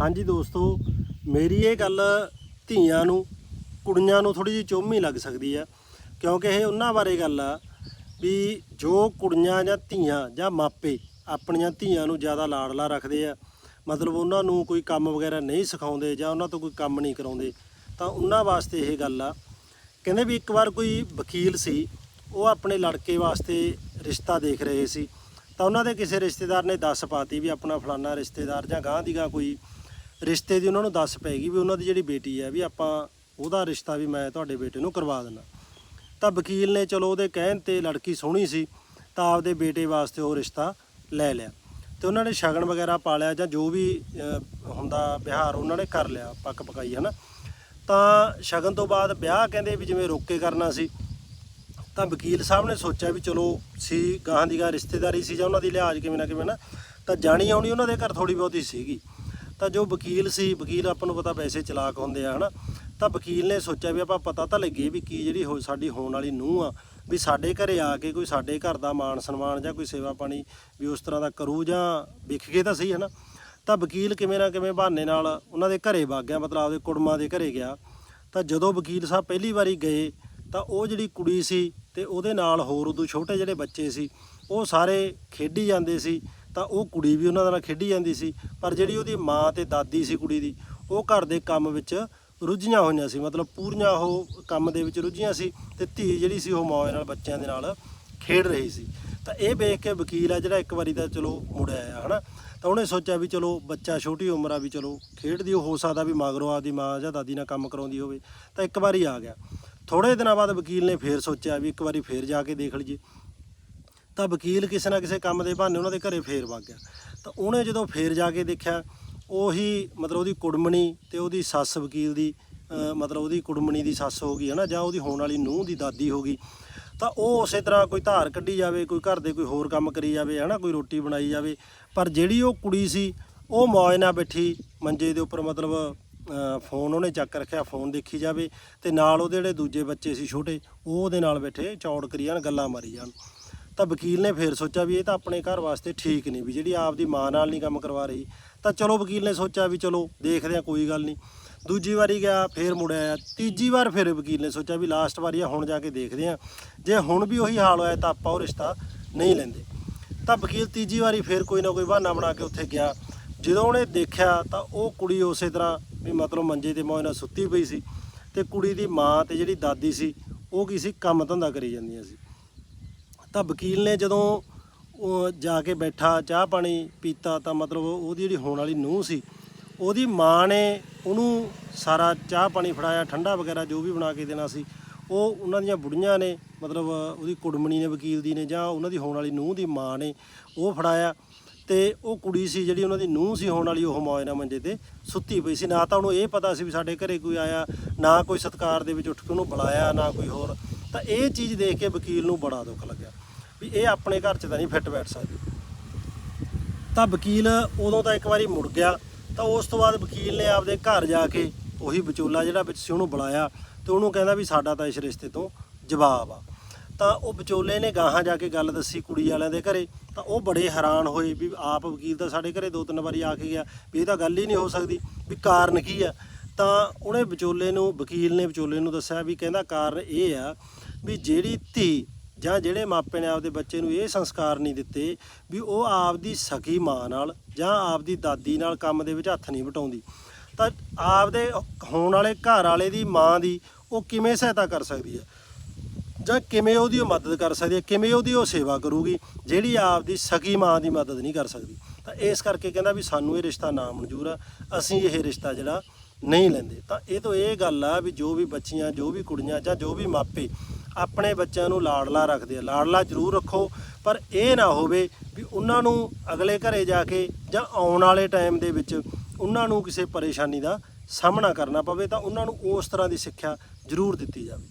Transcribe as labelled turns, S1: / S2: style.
S1: ਹਾਂਜੀ ਦੋਸਤੋ, ਮੇਰੀ ਇਹ ਗੱਲ ਧੀਆਂ ਨੂੰ, ਕੁੜੀਆਂ ਨੂੰ ਥੋੜੀ ਜਿਹੀ ਚੋਮੀ ਲੱਗ ਸਕਦੀ ਆ, ਕਿਉਂਕਿ ਇਹ ਉਹਨਾਂ ਬਾਰੇ ਗੱਲ ਆ ਵੀ ਜੋ ਕੁੜੀਆਂ ਜਾਂ ਧੀਆਂ ਜਾਂ ਮਾਪੇ ਆਪਣੀਆਂ ਧੀਆਂ ਨੂੰ ਜ਼ਿਆਦਾ ਲਾੜਲਾ ਰੱਖਦੇ ਆ, ਮਤਲਬ ਉਹਨਾਂ ਨੂੰ ਕੋਈ ਕੰਮ ਵਗੈਰਾ ਨਹੀਂ ਸਿਖਾਉਂਦੇ ਜਾਂ ਉਹਨਾਂ ਤੋਂ ਕੋਈ ਕੰਮ ਨਹੀਂ ਕਰਾਉਂਦੇ, ਤਾਂ ਉਹਨਾਂ ਵਾਸਤੇ ਇਹ ਗੱਲ ਆ। ਕਹਿੰਦੇ ਵੀ ਇੱਕ ਵਾਰ ਕੋਈ ਵਕੀਲ ਸੀ, ਉਹ ਆਪਣੇ ਲੜਕੇ ਵਾਸਤੇ ਰਿਸ਼ਤਾ ਦੇਖ ਰਹੇ ਸੀ, ਤਾਂ ਉਹਨਾਂ ਦੇ ਕਿਸੇ ਰਿਸ਼ਤੇਦਾਰ ਨੇ ਦੱਸ ਪਾਤੀ ਵੀ ਆਪਣਾ ਫਲਾਨਾ ਰਿਸ਼ਤੇਦਾਰ ਜਾਂ ਗਾਂ ਦੀ ਗਾਂ ਕੋਈ ਰਿਸ਼ਤੇ ਦੀ ਉਹਨਾਂ ਨੂੰ ਦੱਸ ਪੈਗੀ ਵੀ ਉਹਨਾਂ ਦੀ ਜਿਹੜੀ ਬੇਟੀ ਹੈ ਵੀ ਆਪਾਂ ਉਹਦਾ ਰਿਸ਼ਤਾ ਵੀ ਮੈਂ ਤੁਹਾਡੇ ਬੇਟੇ ਨੂੰ ਕਰਵਾ ਦਿੰਦਾ। ਤਾਂ ਵਕੀਲ ਨੇ ਚਲੋ ਉਹਦੇ ਕਹਿਣ ਤੇ ਲੜਕੀ ਸੋਹਣੀ ਸੀ, ਤਾਂ ਆਪਦੇ ਬੇਟੇ ਵਾਸਤੇ ਉਹ ਰਿਸ਼ਤਾ ਲੈ ਲਿਆ। ਤੇ ਉਹਨਾਂ ਨੇ ਸ਼ਗਨ ਵਗੈਰਾ ਪਾ ਲਿਆ ਜਾਂ ਜੋ ਵੀ ਹੁੰਦਾ ਵਿਹਾਰ ਉਹਨਾਂ ਨੇ ਕਰ ਲਿਆ, ਪੱਕ ਪਕਾਈ, ਹਨਾ। ਤਾਂ ਸ਼ਗਨ ਤੋਂ ਬਾਅਦ ਵਿਆਹ ਕਹਿੰਦੇ ਵੀ ਜਿਵੇਂ ਰੋਕੇ ਕਰਨਾ ਸੀ, ਤਾਂ ਵਕੀਲ ਸਾਹਿਬ ਨੇ ਸੋਚਿਆ ਵੀ ਚਲੋ ਸੀ, ਗਾਹਾਂ ਦੀ ਗਾਂ ਰਿਸ਼ਤੇਦਾਰੀ ਸੀ ਜਾਂ ਉਹਨਾਂ ਦੀ ਲਿਹਾਜ਼ ਕਿਵੇਂ ਨਾ ਕਿਵੇਂ ਨਾ ਤਾਂ ਜਾਣੀ ਆਉਣੀ ਉਹਨਾਂ ਦੇ ਘਰ ਥੋੜੀ ਬਹੁਤੀ ਸੀਗੀ। ਤਾਂ ਜੋ ਵਕੀਲ ਸੀ, ਵਕੀਲ ਆਪਾਂ ਨੂੰ ਪਤਾ ਵੈਸੇ ਚਲਾਕ ਹੁੰਦੇ ਆ, ਹਨਾ। ਤਾਂ ਵਕੀਲ ਨੇ ਸੋਚਿਆ ਵੀ ਆਪਾਂ ਪਤਾ ਤਾਂ ਲੱਗੇ ਵੀ ਕੀ ਜਿਹੜੀ ਹੋ- ਸਾਡੀ ਹੋਣ ਵਾਲੀ ਨੂੰਹ ਆ, ਵੀ ਸਾਡੇ ਘਰੇ ਆ ਕੇ ਕੋਈ ਸਾਡੇ ਘਰ ਦਾ ਮਾਣ ਸਨਮਾਨ ਜਾਂ ਕੋਈ ਸੇਵਾ ਪਾਣੀ ਵੀ ਉਸ ਤਰ੍ਹਾਂ ਦਾ ਕਰੂ ਜਾਂ ਵਿਖ ਕੇ ਤਾਂ ਸਹੀ, ਹਨਾ। ਤਾਂ ਵਕੀਲ ਕਿਵੇਂ ਨਾ ਕਿਵੇਂ ਬਹਾਨੇ ਨਾਲ ਉਹਨਾਂ ਦੇ ਘਰੇ ਵਗ ਗਿਆ, ਮਤਲਬ ਆਪਦੇ ਕੁੜਮਾਂ ਦੇ ਘਰੇ ਗਿਆ। ਤਾਂ ਜਦੋਂ ਵਕੀਲ ਸਾਹਿਬ ਪਹਿਲੀ ਵਾਰੀ ਗਏ, ਤਾਂ ਉਹ ਜਿਹੜੀ ਕੁੜੀ ਸੀ ਤੇ ਉਹਦੇ ਨਾਲ ਹੋਰ ਉਦੋਂ ਛੋਟੇ ਜਿਹੜੇ ਬੱਚੇ ਸੀ, ਉਹ ਸਾਰੇ ਖੇਡੀ ਜਾਂਦੇ ਸੀ। ਤਾਂ ਉਹ ਕੁੜੀ ਵੀ ਉਹਨਾਂ ਦੇ ਨਾਲ ਖੇਡੀ ਜਾਂਦੀ ਸੀ, ਪਰ ਜਿਹੜੀ ਉਹਦੀ ਮਾਂ ਤੇ ਦਾਦੀ ਸੀ ਕੁੜੀ ਦੀ, ਉਹ ਘਰ ਦੇ ਕੰਮ ਵਿੱਚ ਰੁੱਝੀਆਂ ਹੋਈਆਂ ਸੀ, ਮਤਲਬ ਪੂਰੀਆਂ ਉਹ ਕੰਮ ਦੇ ਵਿੱਚ ਰੁੱਝੀਆਂ ਸੀ ਤੇ ਧੀ ਜਿਹੜੀ ਸੀ ਉਹ ਮੌਜ ਨਾਲ ਬੱਚਿਆਂ ਦੇ ਨਾਲ ਖੇਡ ਰਹੀ ਸੀ। ਤਾਂ ਇਹ ਵੇਖ ਕੇ ਵਕੀਲ ਆ ਜਿਹੜਾ ਇੱਕ ਵਾਰੀ ਤਾਂ ਚਲੋ ਮੁੜਿਆ ਆ ਹਨਾ? ਤਾਂ ਉਹਨੇ ਸੋਚਿਆ ਵੀ ਚਲੋ ਬੱਚਾ ਛੋਟੀ ਉਮਰ ਆ ਵੀ ਚਲੋ ਖੇਡਦੀ, ਉਹ ਹੋ ਸਕਦਾ ਵੀ ਮਗਰੋਂ ਆਪਦੀ ਮਾਂ ਜਾਂ ਦਾਦੀ ਨਾਲ ਕੰਮ ਕਰਾਉਂਦੀ ਹੋਵੇ। ਤਾਂ ਇੱਕ ਵਾਰੀ ਆ ਗਿਆ। ਥੋੜੇ ਦਿਨਾਂ ਬਾਅਦ ਵਕੀਲ ਨੇ ਫੇਰ ਸੋਚਿਆ ਵੀ ਇੱਕ ਵਾਰੀ ਫੇਰ ਜਾ ਕੇ ਦੇਖ ਲਈਏ। ਤਾਂ ਵਕੀਲ ਕਿਸੇ ਨਾ ਕਿਸੇ ਕੰਮ ਦੇ ਬਹਾਨੇ ਉਹਨਾਂ ਦੇ ਘਰੇ ਫੇਰ ਵਗ ਗਿਆ। ਤਾਂ ਉਹਨੇ ਜਦੋਂ ਫੇਰ ਜਾ ਕੇ ਦੇਖਿਆ, ਉਹੀ ਮਤਲਬ ਉਹਦੀ ਕੁੜਮਣੀ ਤੇ ਉਹਦੀ ਸੱਸ ਵਕੀਲ ਦੀ ਮਤਲਬ ਉਹਦੀ ਕੁੜਮਣੀ ਦੀ ਸੱਸ ਹੋ ਗਈ ਹਨਾ, ਜਾਂ ਉਹਦੀ ਹੋਣ ਵਾਲੀ ਨੂੰਹ ਦੀ ਦਾਦੀ ਹੋ ਗਈ। ਤਾਂ ਉਹ ਉਸੇ ਤਰ੍ਹਾਂ ਕੋਈ ਧਾਰ ਕੱਢੀ ਜਾਵੇ, ਕੋਈ ਘਰ ਦੇ ਕੋਈ ਹੋਰ ਕੰਮ ਕਰੀ ਜਾਵੇ ਹਨਾ, ਕੋਈ ਰੋਟੀ ਬਣਾਈ ਜਾਵੇ। ਪਰ ਜਿਹੜੀ ਉਹ ਕੁੜੀ ਸੀ, ਉਹ ਮੌਜ ਨਾਲ ਬੈਠੀ, ਮੰਜੇ ਦੇ ਉੱਪਰ ਮਤਲਬ ਫੋਨ ਉਹਨੇ ਚੱਕ ਰੱਖਿਆ, ਫੋਨ ਦੇਖੀ ਜਾਵੇ ਤੇ ਨਾਲ ਉਹਦੇ ਜਿਹੜੇ ਦੂਜੇ ਬੱਚੇ ਸੀ ਛੋਟੇ, ਉਹ ਉਹਦੇ ਨਾਲ ਬੈਠੇ, ਚੌੜ ਕਰੀ ਜਾਣ, ਗੱਲਾਂ ਮਾਰੀ ਜਾਣ। ਤਾਂ ਵਕੀਲ ਨੇ ਫੇਰ ਸੋਚਿਆ ਵੀ ਇਹ ਤਾਂ ਆਪਣੇ ਘਰ ਵਾਸਤੇ ਠੀਕ ਨਹੀਂ, ਵੀ ਜਿਹੜੀ ਆਪਦੀ ਮਾਂ ਨਾਲ ਨਹੀਂ ਕੰਮ ਕਰਵਾ ਰਹੀ, ਤਾਂ ਚਲੋ ਵਕੀਲ ਨੇ ਸੋਚਿਆ ਵੀ ਚਲੋ ਦੇਖਦੇ ਆ ਕੋਈ ਗੱਲ ਨਹੀਂ। ਦੂਜੀ ਵਾਰੀ ਗਿਆ, ਫੇਰ ਮੁੜਿਆ ਆਇਆ। ਤੀਜੀ ਵਾਰ ਫਿਰ ਵਕੀਲ ਨੇ ਸੋਚਿਆ ਵੀ ਲਾਸਟ ਵਾਰੀ ਆ, ਹੁਣ ਜਾ ਕੇ ਦੇਖਦੇ ਆ ਜੇ ਹੁਣ ਵੀ ਉਹੀ ਹਾਲ ਹੋਇਆ, ਤਾਂ ਆਪਾਂ ਉਹ ਰਿਸ਼ਤਾ ਨਹੀਂ ਲੈਂਦੇ। ਤਾਂ ਵਕੀਲ ਤੀਜੀ ਵਾਰੀ ਫੇਰ ਕੋਈ ਨਾ ਕੋਈ ਬਹਾਨਾ ਬਣਾ ਕੇ ਉੱਥੇ ਗਿਆ। ਜਦੋਂ ਉਹਨੇ ਦੇਖਿਆ, ਤਾਂ ਉਹ ਕੁੜੀ ਉਸੇ ਤਰ੍ਹਾਂ ਵੀ ਮਤਲਬ ਮੰਜੇ ਤੇ ਮੌਜ ਨਾਲ ਸੁੱਤੀ ਪਈ ਸੀ। ਤੇ ਕੁੜੀ ਦੀ ਮਾਂ ਤੇ ਜਿਹੜੀ ਦਾਦੀ ਸੀ, ਉਹ ਕੀ ਸੀ, ਕੰਮ ਧੰਦਾ ਕਰੀ ਜਾਂਦੀਆਂ ਸੀ। ਤਾਂ ਵਕੀਲ ਨੇ ਜਦੋਂ ਉਹ ਜਾ ਕੇ ਬੈਠਾ, ਚਾਹ ਪਾਣੀ ਪੀਤਾ ਤਾਂ ਮਤਲਬ ਉਹਦੀ ਜਿਹੜੀ ਹੋਣ ਵਾਲੀ ਨੂੰਹ ਸੀ, ਉਹਦੀ ਮਾਂ ਨੇ ਉਹਨੂੰ ਸਾਰਾ ਚਾਹ ਪਾਣੀ ਫੜਾਇਆ, ਠੰਡਾ ਵਗੈਰਾ ਜੋ ਵੀ ਬਣਾ ਕੇ ਦੇਣਾ ਸੀ, ਉਹ ਉਹਨਾਂ ਦੀਆਂ ਬੁੜੀਆਂ ਨੇ, ਮਤਲਬ ਉਹਦੀ ਕੁੜਮਣੀ ਨੇ, ਵਕੀਲ ਦੀ ਨੇ ਜਾਂ ਉਹਨਾਂ ਦੀ ਹੋਣ ਵਾਲੀ ਨੂੰਹ ਦੀ ਮਾਂ ਨੇ ਉਹ ਫੜਾਇਆ ਤੇ ਉਹ ਕੁੜੀ ਸੀ ਜਿਹੜੀ ਉਹਨਾਂ ਦੀ ਨੂੰਹ ਸੀ ਹੋਣ ਵਾਲੀ, ਉਹ ਮੌਜ ਮੰਜੇ ਤੇ ਸੁੱਤੀ ਪਈ ਸੀ। ਨਾ ਤਾਂ ਉਹਨੂੰ ਇਹ ਪਤਾ ਸੀ ਵੀ ਸਾਡੇ ਘਰੇ ਕੋਈ ਆਇਆ, ਨਾ ਕੋਈ ਸਤਕਾਰ ਦੇ ਵਿੱਚ ਉੱਠ ਕੇ ਉਹਨੂੰ ਬੁਲਾਇਆ, ਨਾ ਕੋਈ ਹੋਰ। ਤਾਂ ਇਹ ਚੀਜ਼ ਦੇਖ ਕੇ ਵਕੀਲ ਨੂੰ ਬੜਾ ਦੁੱਖ ਲੱਗਿਆ। ਵੀ ਇਹ ਆਪਣੇ ਘਰ 'ਚ ਤਾਂ ਨਹੀਂ ਫਿੱਟ ਬੈਠ ਸਕਦੀ। ਤਾਂ ਵਕੀਲ ਉਦੋਂ ਤਾਂ ਇੱਕ ਵਾਰੀ ਮੁੜ ਗਿਆ, ਤਾਂ ਉਸ ਤੋਂ ਬਾਅਦ ਵਕੀਲ ਨੇ ਆਪਦੇ ਘਰ ਜਾ ਕੇ ਉਹੀ ਵਿਚੋਲਾ ਜਿਹੜਾ ਵਿੱਚ ਸੀ ਉਹਨੂੰ ਬੁਲਾਇਆ ਤੇ ਉਹਨੂੰ ਕਹਿੰਦਾ ਵੀ ਸਾਡਾ ਤਾਂ ਇਸ ਰਿਸ਼ਤੇ ਤੋਂ ਜਵਾਬ ਆ। ਤਾਂ ਉਹ ਵਿਚੋਲੇ ਨੇ ਗਾਹਾਂ ਜਾ ਕੇ ਗੱਲ ਦੱਸੀ ਕੁੜੀ ਵਾਲਿਆਂ ਦੇ ਘਰੇ, ਤਾਂ ਉਹ ਬੜੇ ਹੈਰਾਨ ਹੋਏ ਵੀ ਆਪ ਵਕੀਲ ਤਾਂ ਸਾਡੇ ਘਰੇ ਦੋ ਤਿੰਨ ਵਾਰੀ ਆ ਕੇ ਗਿਆ, ਵੀ ਇਹ ਤਾਂ ਗੱਲ ਹੀ ਨਹੀਂ ਹੋ ਸਕਦੀ, ਵੀ ਕਾਰਨ ਕੀ ਆ? ਤਾਂ ਉਹਨੇ ਵਿਚੋਲੇ ਨੂੰ, ਵਕੀਲ ਨੇ ਵਿਚੋਲੇ ਨੂੰ ਦੱਸਿਆ ਵੀ ਕਹਿੰਦਾ ਕਾਰਨ ਇਹ ਆ ਵੀ ਜਿਹੜੀ ਧੀ ਜਾਂ ਜਿਹੜੇ ਮਾਪੇ ਨੇ ਆਪਦੇ ਬੱਚੇ ਨੂੰ ਇਹ ਸੰਸਕਾਰ ਨਹੀਂ ਦਿੱਤੇ ਵੀ ਉਹ ਆਪਦੀ ਸਕੀ ਮਾਂ ਨਾਲ ਜਾਂ ਆਪਦੀ ਦਾਦੀ ਨਾਲ ਕੰਮ ਦੇ ਵਿੱਚ ਹੱਥ ਨਹੀਂ ਵਟਾਉਂਦੀ, ਤਾਂ ਆਪਦੇ ਹੋਣ ਵਾਲੇ ਘਰ ਵਾਲੇ ਦੀ ਮਾਂ ਦੀ ਉਹ ਕਿਵੇਂ ਸਹਾਇਤਾ ਕਰ ਸਕਦੀ ਹੈ? ਜਾਂ ਕਿਵੇਂ ਉਹਦੀ ਉਹ ਮਦਦ ਕਰ ਸਕਦੀ ਹੈ? ਕਿਵੇਂ ਉਹਦੀ ਉਹ ਸੇਵਾ ਕਰੂਗੀ ਜਿਹੜੀ ਆਪਦੀ ਸਕੀ ਮਾਂ ਦੀ ਮਦਦ ਨਹੀਂ ਕਰ ਸਕਦੀ? ਤਾਂ ਇਸ ਕਰਕੇ ਕਹਿੰਦਾ ਵੀ ਸਾਨੂੰ ਇਹ ਰਿਸ਼ਤਾ ਨਾ ਮਨਜ਼ੂਰ ਆ, ਅਸੀਂ ਇਹ ਰਿਸ਼ਤਾ ਜਿਹੜਾ ਨਹੀਂ ਲੈਂਦੇ। ਤਾਂ ਇਹ ਤੋਂ ਇਹ ਗੱਲ ਆ ਵੀ ਜੋ ਵੀ ਬੱਚੀਆਂ, ਜੋ ਵੀ ਕੁੜੀਆਂ ਜਾਂ ਜੋ ਵੀ ਮਾਪੇ ਆਪਣੇ ਬੱਚਿਆਂ ਨੂੰ ਲਾਡਲਾ ਰੱਖਦੇ ਆ। ਲਾਡਲਾ ਜ਼ਰੂਰ ਰੱਖੋ, ਪਰ ਇਹ ਨਾ ਹੋਵੇ ਵੀ ਉਹਨਾਂ ਨੂੰ ਅਗਲੇ ਘਰੇ ਜਾ ਕੇ ਜਾਂ ਆਉਣ ਵਾਲੇ ਟਾਈਮ ਦੇ ਵਿੱਚ ਉਹਨਾਂ ਨੂੰ ਕਿਸੇ ਪਰੇਸ਼ਾਨੀ ਦਾ ਸਾਹਮਣਾ ਕਰਨਾ ਪਵੇ, ਤਾਂ ਉਹਨਾਂ ਨੂੰ ਉਸ ਤਰ੍ਹਾਂ ਦੀ ਸਿੱਖਿਆ ਜ਼ਰੂਰ ਦਿੱਤੀ ਜਾਵੇ।